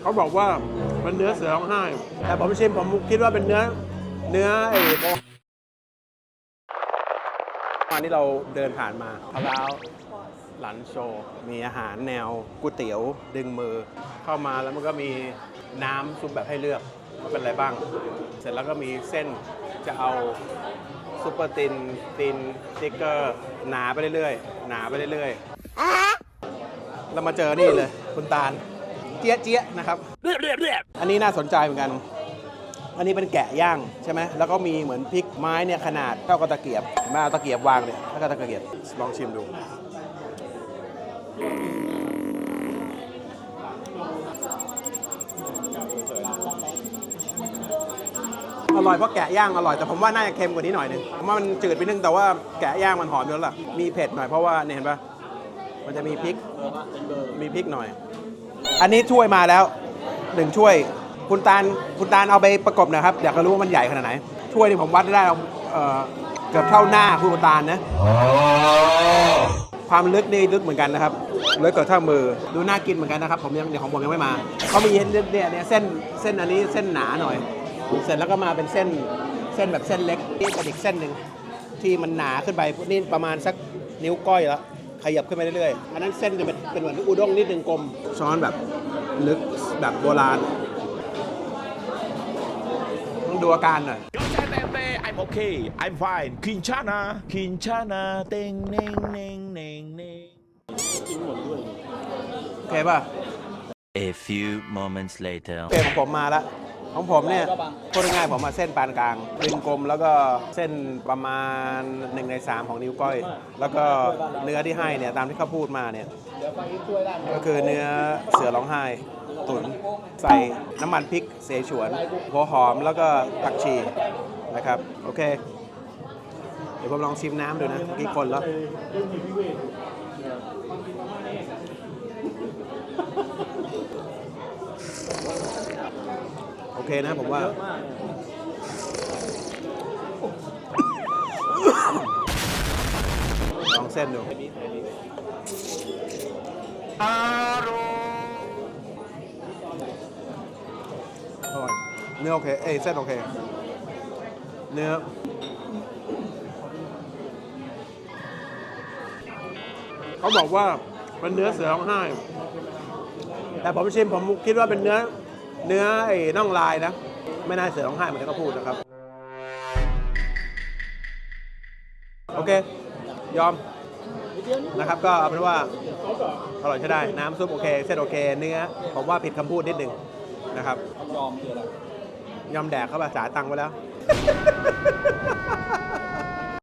เขาบอกว่าเป็นเนื้อเสือร้องไห้ แต่ผมชิมผมคิดว่าเป็นเนื้อเนื้อไอ้โบวันนี้เราเดินผ่านมาพะร้าวหลันโชว์มีอาหารแนวก๋วยเตี๋ยวดึงมือ เข้ามาแล้วมันก็มีน้ำซุปแบบให้เลือกว่าเป็นอะไรบ้าง เสร็จแล้วก็มีเส้นจะเอาซุปเปอร์ตินตินสติ๊กเกอร์หนาไปเรื่อยๆหนาไปเรื่อยๆเรามาเจอนี่เลย คุณตาล เจี๊ยะเจี๊ยะนะครับ อันนี้น่าสนใจเหมือนกัน อันนี้เป็นแกะย่างใช่ไหมแล้วก็มีเหมือนพริกไม้เนี่ยขนาดเท่ากับตะเกียบเห็นไหมาเอาตะเกียบวางเนี่ยเท่ากับตะเกียบลองชิมดู อร่อยเพราะแกะย่างอร่อยแต่ผมว่าน่าจะเค็มกว่านี้หน่อยนึงผมว่ามันจืดไปนึงแต่ว่าแกะย่างมันหอมอยู่แล้วล่ะมีเผ็ดหน่อยเพราะว่าเนี่ยเห็นปะมันจะมีพริกมีพริกหน่อย อันนี้ช่วยมาแล้วหนึ่งช่วย คุณตาลคุณตาลเอาไปประกบหนะครับอยากจะรู้ว่ามันใหญ่ขนาดไหนช่วยนี่ผมวัดได้เอาเอ่อเกือบเท่าหน้าคุณตาลนะความลึกนี่ลึกเหมือนกันนะครับลึกเกือบเท่ามือดูน่ากินเหมือนกันนะครับผมยังเดี๋ยวของผมยังไม่มาเขามีเนี่ยเนี่ยเนี่ยเส้นเส้นอันนี้เส้นหนาหน่อย เสร็จแล้วก็มาเป็นเส้นเส้นแบบเส้นเล็กนี่เป็นอีกเส้นหนึ่งที่มันหนาขึ้นไปนี่ประมาณสักนิ้วก้อยแล้ว ขยับขึ้นไปเรื่อยๆอันนั้นเส้นจะเป็นเป็นเหมือนอุด้งนิดนึงกลมช้อนแบบลึกแบบโบราณต้องดูอาการหน่อย I'm okay. I'm fine. Kinchana. Kinchana. Ding, ning, ning, ning, ning. โอเคป่ะ A few moments later. เปลี่ยนของผมมาแล้ว ของผมเนี่ยพูดง่ายๆผมมาเส้นปานกลางริมกลมแล้วก็เส้นประมาณ1ใน3ของนิ้วก้อย แล้วก็เนื้อที่ให้เนี่ยตามที่เขาพูดมาเนี่ยก็คือเนื้อเสือร้องไห้ตุ๋นใส่น้ำมันพริกเสฉวนหัวหอมแล้วก็ผักชีนะครับ โอเค เดี๋ยวผมลองชิมน้ำดูนะกี้คนแล้ว อเคนะผมว่า ลองเส้นดูอร่อยเนื้อโอเค เอ้ยเส้นโอเค เนื้อเขาบอกว่าเป็นเนื้อเสือร้องไห้แต่ผมชิมผมคิดว่าเป็นเนื้อ เนื้อไอ้น่องลายนะ ไม่น่าเสือร้องไห้เหมือนที่เขาพูดนะครับ โอเค ยอมนะครับก็เอาเป็นว่าอร่อยใช้ได้ น้ำซุปโอเค เส้นโอเค เนื้อ ผมว่าผิดคำพูดนิดนึงนะครับ ยอมคืออะไรยอมแดกเข้าไปจ่ายตังค์ไปแล้ว